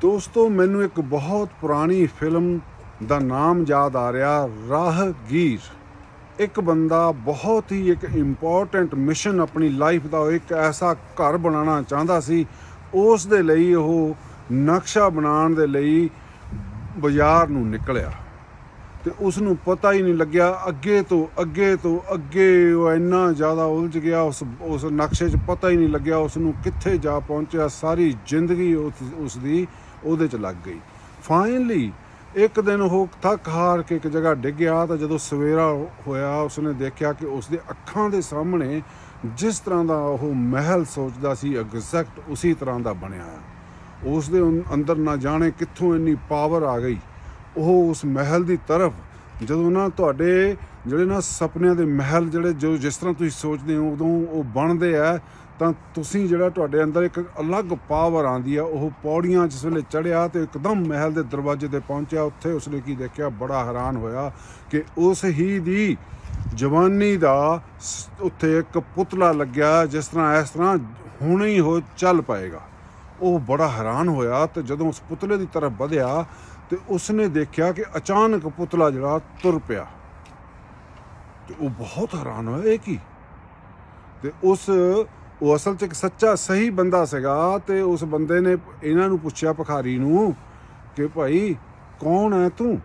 ਦੋਸਤੋ, ਮੈਨੂੰ ਇੱਕ ਬਹੁਤ ਪੁਰਾਣੀ ਫਿਲਮ ਦਾ ਨਾਮ ਯਾਦ ਆ ਰਿਹਾ, ਰਾਹਗੀਰ। ਇੱਕ ਬੰਦਾ ਬਹੁਤ ਹੀ ਇੱਕ ਇੰਪੋਰਟੈਂਟ ਮਿਸ਼ਨ ਆਪਣੀ ਲਾਈਫ ਦਾ ਇੱਕ ਐਸਾ ਘਰ ਬਣਾਉਣਾ ਚਾਹੁੰਦਾ ਸੀ, ਉਸ ਦੇ ਲਈ ਉਹ ਨਕਸ਼ਾ ਬਣਾਉਣ ਦੇ ਲਈ ਬਾਜ਼ਾਰ ਨੂੰ ਨਿਕਲਿਆ। ਤੇ ਉਸ ਨੂੰ ਪਤਾ ਹੀ ਨਹੀਂ ਲੱਗਿਆ, ਅੱਗੇ ਤੋਂ ਅੱਗੇ ਤੋਂ ਅੱਗੇ ਉਹ ਇੰਨਾ ਜ਼ਿਆਦਾ ਉਲਝ ਗਿਆ, ਉਸ ਉਸ ਨਕਸ਼ੇ 'ਚ ਪਤਾ ਹੀ ਨਹੀਂ ਲੱਗਿਆ ਉਸ ਨੂੰ ਕਿੱਥੇ ਜਾ ਪਹੁੰਚਿਆ, ਸਾਰੀ ਜ਼ਿੰਦਗੀ ਉਸ ਉਸ ਦੀ ਉਹਦੇ 'ਚ ਲੱਗ ਗਈ ਫਾਈਨਲੀ ਇੱਕ ਦਿਨ ਉਹ ਥੱਕ ਹਾਰ ਕੇ ਇੱਕ ਜਗ੍ਹਾ ਡਿੱਗਿਆ ਤਾਂ ਜਦੋਂ ਸਵੇਰਾ ਹੋਇਆ, ਉਸਨੇ ਦੇਖਿਆ ਕਿ ਉਸਦੇ ਅੱਖਾਂ ਦੇ ਸਾਹਮਣੇ ਜਿਸ ਤਰ੍ਹਾਂ ਦਾ ਉਹ ਮਹਿਲ ਸੋਚਦਾ ਸੀ ਐਗਜ਼ੈਕਟ ਉਸੇ ਤਰ੍ਹਾਂ ਦਾ ਬਣਿਆ ਹੈ। ਉਸ ਦੇ ਅੰਦਰ ਨਾ ਜਾਣੇ ਕਿੱਥੋਂ ਇੰਨੀ ਪਾਵਰ ਆ ਗਈ ਉਹ ਉਸ ਮਹਿਲ ਦੀ ਤਰਫ, ਜਦੋਂ ਨਾ ਤੁਹਾਡੇ ਜਿਹੜੇ ਨਾ ਸੁਪਨਿਆਂ ਦੇ ਮਹਿਲ ਜਿਹੜੇ ਜੋ ਜਿਸ ਤਰ੍ਹਾਂ ਤੁਸੀਂ ਸੋਚਦੇ ਹੋ, ਉਦੋਂ ਉਹ ਬਣਦੇ ਆ ਤਾਂ ਤੁਸੀਂ ਜਿਹੜਾ ਤੁਹਾਡੇ ਅੰਦਰ ਇੱਕ ਅਲੱਗ ਪਾਵਰ ਆਂਦੀ ਆ, ਉਹ ਪੌੜੀਆਂ ਜਿਸ ਵੇਲੇ ਚੜਿਆ ਤੇ ਇੱਕਦਮ ਮਹਿਲ ਦੇ ਦਰਵਾਜ਼ੇ ਤੇ ਪਹੁੰਚਿਆ, ਉੱਥੇ ਉਸਨੇ ਕੀ ਦੇਖਿਆ? ਬੜਾ ਹੈਰਾਨ ਹੋਇਆ ਕਿ ਉਸ ਹੀ ਦੀ ਜਵਾਨੀ ਦਾ ਸ- ਉੱਥੇ ਇੱਕ ਪੁਤਲਾ ਲੱਗਿਆ, ਜਿਸ ਤਰ੍ਹਾਂ, ਇਸ ਤਰ੍ਹਾਂ ਹੁਣੇ ਹੀ ਹੋ ਚੱਲ ਪਾਏਗਾ। ਉਹ ਬੜਾ ਹੈਰਾਨ ਹੋਇਆ ਤੇ ਜਦੋਂ ਉਸ ਪੁਤਲੇ ਦੀ ਤਰਫ ਵਧਿਆ ਤੇ ਉਸਨੇ ਦੇਖਿਆ ਕਿ ਅਚਾਨਕ ਪੁਤਲਾ ਜਿਹੜਾ ਤੁਰ ਪਿਆ। ਤੇ ਉਹ ਬਹੁਤ ਹੈਰਾਨ ਹੋਇਆ, ਇਹ ਕੀ? ਤੇ ਉਸ ਉਹ ਅਸਲ 'ਚ ਇੱਕ ਸੱਚਾ ਸਹੀ ਬੰਦਾ ਸੀਗਾ ਤੇ ਉਸ ਬੰਦੇ ਨੇ ਇਹਨਾਂ ਨੂੰ ਪੁੱਛਿਆ ਭਖਾਰੀ ਨੂੰ ਕਿ ਭਾਈ ਕੌਣ ਹੈ ਤੂੰ?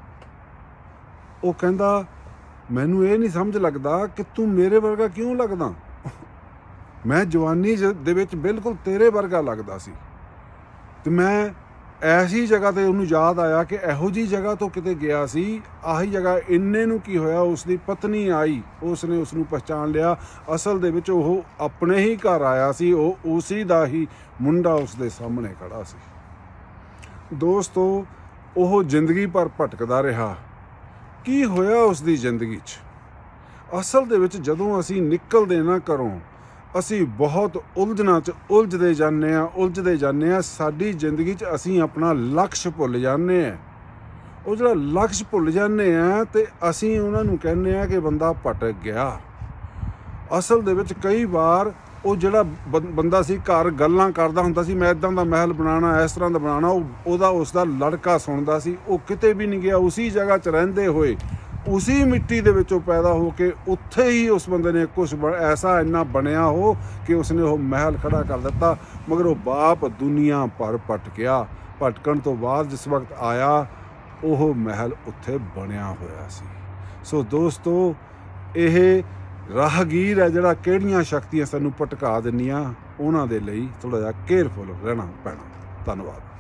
ਉਹ ਕਹਿੰਦਾ, ਮੈਨੂੰ ਇਹ ਨਹੀਂ ਸਮਝ ਲੱਗਦਾ ਕਿ ਤੂੰ ਮੇਰੇ ਵਰਗਾ ਕਿਉਂ ਲੱਗਦਾ? ਮੈਂ ਜਵਾਨੀ ਜ- ਦੇ ਵਿੱਚ ਬਿਲਕੁਲ ਤੇਰੇ ਵਰਗਾ ਲੱਗਦਾ ਸੀ। ਤੇ ਮੈਂ ਐਸੀ ਜਗ੍ਹਾ ਤੇ ਉਹਨੂੰ ਯਾਦ ਆਇਆ ਕਿ ਇਹੋ ਜੀ ਜਗ੍ਹਾ ਤੋਂ ਕਿਤੇ ਗਿਆ ਸੀ, ਆਹੀ ਜਗ੍ਹਾ ਇੰਨੇ ਨੂੰ ਕੀ ਹੋਇਆ ਉਸ ਦੀ ਪਤਨੀ ਆਈ ਉਸ ਨੇ ਉਸ ਨੂੰ ਪਛਾਣ ਲਿਆ। ਅਸਲ ਦੇ ਵਿੱਚ ਉਹ ਆਪਣੇ ਹੀ ਘਰ ਆਇਆ ਸੀ, ਉਹ ਉਸੇ ਦਾ ਹੀ ਮੁੰਡਾ ਉਸ ਦੇ ਸਾਹਮਣੇ ਖੜਾ ਸੀ। ਦੋਸਤੋ, ਉਹ ਜ਼ਿੰਦਗੀ ਭਰ ਭਟਕਦਾ ਰਿਹਾ। ਕੀ ਹੋਇਆ ਉਸ ਦੀ ਜ਼ਿੰਦਗੀ 'ਚ? ਅਸਲ ਦੇ ਵਿੱਚ ਜਦੋਂ ਅਸੀਂ ਨਿਕਲਦੇ ਨਾ ਘਰੋਂ ਅਸੀਂ ਬਹੁਤ ਉਲਝਣਾ 'ਚ ਉਲਝਦੇ ਜਾਂਦੇ ਆ ਉਲਝਦੇ ਜਾਂਦੇ ਆ ਸਾਡੀ ਜ਼ਿੰਦਗੀ 'ਚ ਅਸੀਂ ਆਪਣਾ ਲਕਸ਼ ਭੁੱਲ ਜਾਂਦੇ ਆ ਉਹ ਜਿਹੜਾ ਲਕਸ਼ ਭੁੱਲ ਜਾਂਦੇ ਆ ਤੇ ਅਸੀਂ ਉਹਨਾਂ ਨੂੰ ਕਹਿੰਦੇ ਆ ਕਿ ਬੰਦਾ ਭਟਕ ਗਿਆ। ਅਸਲ ਦੇ ਵਿੱਚ ਕਈ ਵਾਰ ਉਹ ਜਿਹੜਾ ਬੰ- ਬੰਦਾ ਸੀ, ਘਰ ਗੱਲਾਂ ਕਰਦਾ ਹੁੰਦਾ ਸੀ, ਮੈਂ ਇਦਾਂ ਦਾ ਮਹਿਲ ਬਣਾਉਣਾ, ਇਸ ਤਰ੍ਹਾਂ ਦਾ ਬਣਾਉਣਾ, ਉਹ, ਉਹਦਾ ਉਸ ਦਾ ਲੜਕਾ ਸੁਣਦਾ ਸੀ, ਉਹ ਕਿਤੇ ਵੀ ਨਹੀਂ ਗਿਆ, ਉਸੇ ਜਗ੍ਹਾ 'ਚ ਰਹਿੰਦੇ ਹੋਏ ਉਸੇ ਮਿੱਟੀ ਦੇ ਵਿੱਚੋਂ ਪੈਦਾ ਹੋ ਕੇ ਉੱਥੇ ਹੀ ਉਸ ਬੰਦੇ ਨੇ ਕੁਝ ਐਸਾ ਇੰਨਾ ਬਣਿਆ ਹੋ ਕਿ ਉਸਨੇ ਉਹ ਮਹਿਲ ਖੜਾ ਕਰ ਦਿੱਤਾ, ਮਗਰ ਉਹ ਬਾਪ ਦੁਨੀਆ ਭਰ ਭਟਕਿਆ ਭਟਕਣ ਤੋਂ ਬਾਅਦ ਜਿਸ ਵਕਤ ਆਇਆ, ਉਹ ਮਹਿਲ ਉੱਥੇ ਬਣਿਆ ਹੋਇਆ ਸੀ। ਸੋ ਦੋਸਤੋ, ਇਹ ਰਾਹਗੀਰ ਹੈ ਜਿਹੜਾ ਕਿਹੜੀਆਂ ਸ਼ਕਤੀਆਂ ਸਾਨੂੰ ਭਟਕਾ ਦਿੰਦੀਆਂ, ਉਹਨਾਂ ਦੇ ਲਈ ਥੋੜਾ ਜਿਹਾ ਕੇਅਰਫੁਲ ਰਹਿਣਾ ਪੈਣਾ। ਧੰਨਵਾਦ।